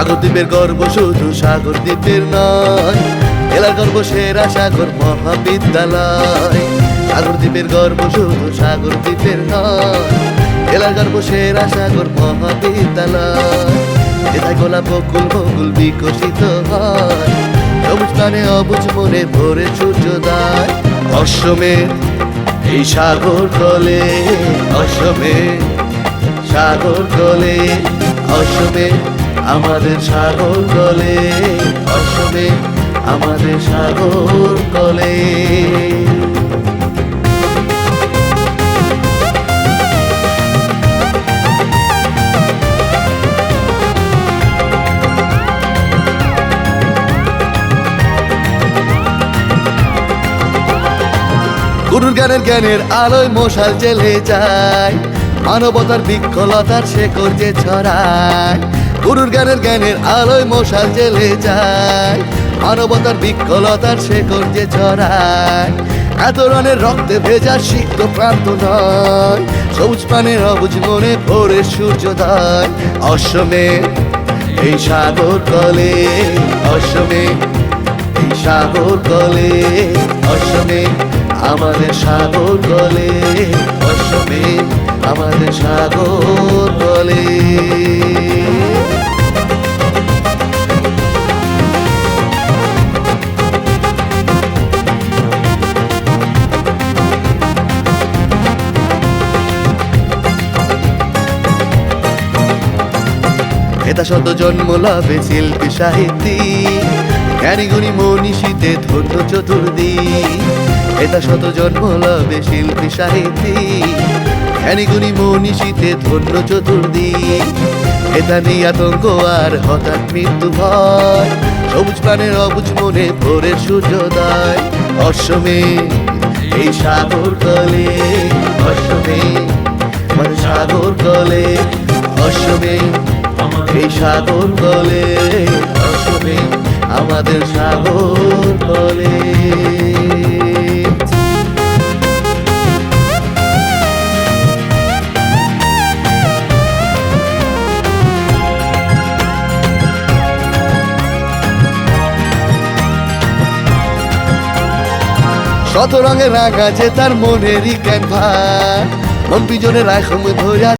সাগর দ্বীপের গর্ব শুধু সাগর দ্বীপের নয় জেলার গর্ব সেরা সাগর মহাবিদ্যালয়। সাগর দ্বীপের গর্ব শুধু সাগর দ্বীপের নয় জেলার গর্ব সেরা সাগর মহাবিদ্যালয়। যেথায় গোলাপ বকুল বকুল বিকশিত হয়, সবুজ প্রাণে অবুজ মনে ভোরে সূর্যোদয়। অশ্বমের এই সাগর কলে অসমে সাগর কলে অসমে আমাদের সাগর কলে অসমে আমাদের সাগর কলে গুরুর জ্ঞানের জ্ঞানের আলোয় মশাল জেলে যায়, মানবতার বিক্ষলতার শেকড় যে ছড়ায়। গুরুর জ্ঞানের জ্ঞানের আলোয় মশাল জেলে যায়। মানবতার বিকলতার শেকড় যে ছড়ায়। এত রনের রক্তে ভেজা সিক্ত প্রান্ত নয়। সবুজ পানের অবুজ মনে ভোরের সূর্যোদয়। অসমে এই সাগর কলে অসমে এই সাগর কলে অসমে আমাদের সাগর কলে অসমে আমাদের সাগর কলে। এটা শত জন্ম লাভে শিল্পী, সাহিত্যি। জ্ঞানী গুণী মনীষীতে ধন্য চতুর্দি। এটা শত জন্ম লাভে শিল্পী, সাহিত্যি। জ্ঞানী গুণী মনীষীতে ধন্য চতুর্দি। এটা নিয়ে আতঙ্ক আর হঠাৎ মৃত্যু ভয়। সবুজ প্রাণের অবুজ মনে ভোরের সূর্যোদয়। অশ্বমে, এই সাগর কলে, অশ্বমে মানে সাগর কলে অসমে এই সাগর কলে অসমে আমাদের সাগর কলে শত রঙের রাগ আছে তার মনেরই ক্যানভাস মন পিছনে রাখম ধরে